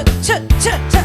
차차차차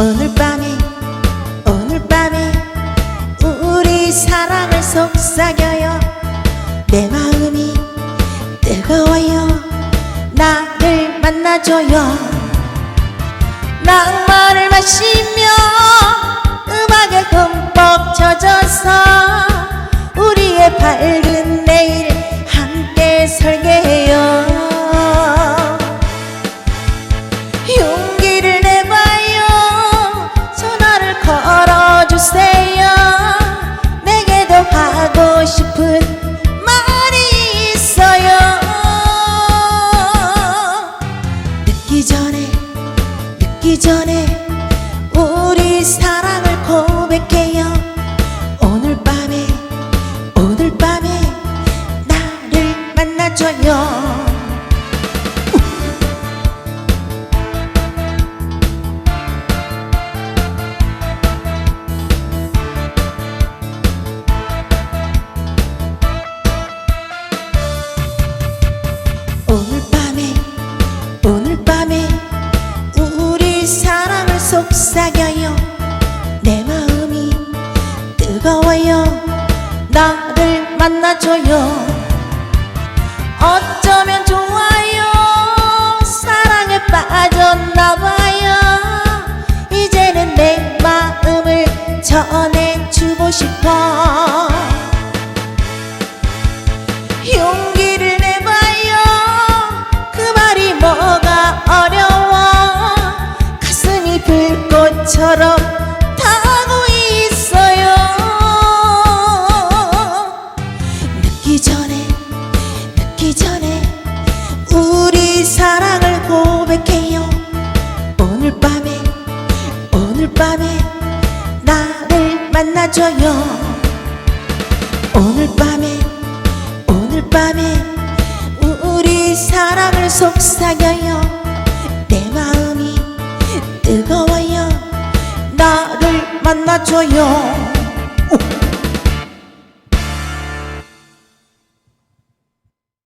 오늘 밤에 오늘 밤에 우리 사랑을 속삭여요. 내 마음이 뜨거워요. 나를 만나줘요. 낭만을 마시며 음악에 흠뻑 젖어서 우리의 밝은 내일 함께 설계해요 우리 사랑을 고백해요 전해주고 싶어. 용기를 내봐요. 그 말이 뭐가 어려워. 가슴이 불꽃처럼 타고 있어요. 늦기 전에 늦기 전에 우리 사랑을 고백해요. 오늘 밤에 오늘 밤에 만나줘요. 오늘 밤에 오늘 밤에 우리 사랑을 속삭여요. 내 마음이 뜨거워요. 나를 만나줘요. 오.